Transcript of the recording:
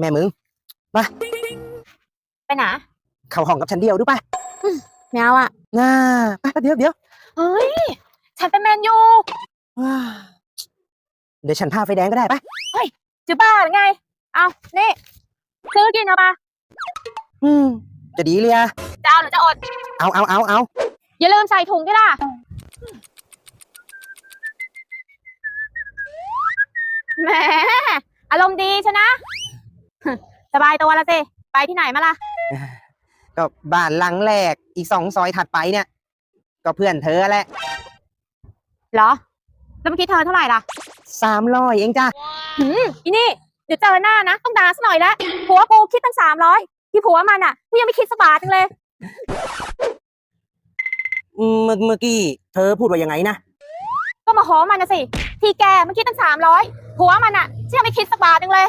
แม่มึงไปไหนเข้าห้องกับฉันเดียวดูป่ะแมวอะน่าไปเดี๋ยวเดี๋ยวเฮ้ย ฉันเป็นแมนยูว้าเดี๋ยวฉันพาไฟแดงก็ได้ป่ะจะบ้าหรือไง เอานี่ซื้อกินเอาปะอืม จะดีเลยอะจะเอาหรือจะอด เอาเอาเอาเอาอย่าลืมใส่ถุงด้วยล่ะ แหม อารมณ์ดีชนะ สบายตัวละสิ ไปที่ไหนมาล่ะ ก็บ้านหลังแรกอีกสองซอยถัดไปเนี่ย ก็เพื่อนเธอแหละเหรอ แล้วเมื่อกี้เธอเท่าไหร่ล่ะสามร้อยเองจ้ะหืมอีนี่ เดี๋ยวเจอหน้านะ ต้องด่าซะหน่อยละผัวกูคิดตั้งสามร้อยที่ผัวมันอะกูยังไม่คิดสักบาทนึงเลยอืมเมื่อเมื่อกี้เธอพูดว่ายังไงนะ ก็มาขอมันนะสิ ที่แกมันคิดตั้งสามร้อยผัวมันอะฉันยังไม่คิดสักบาทนึงเลย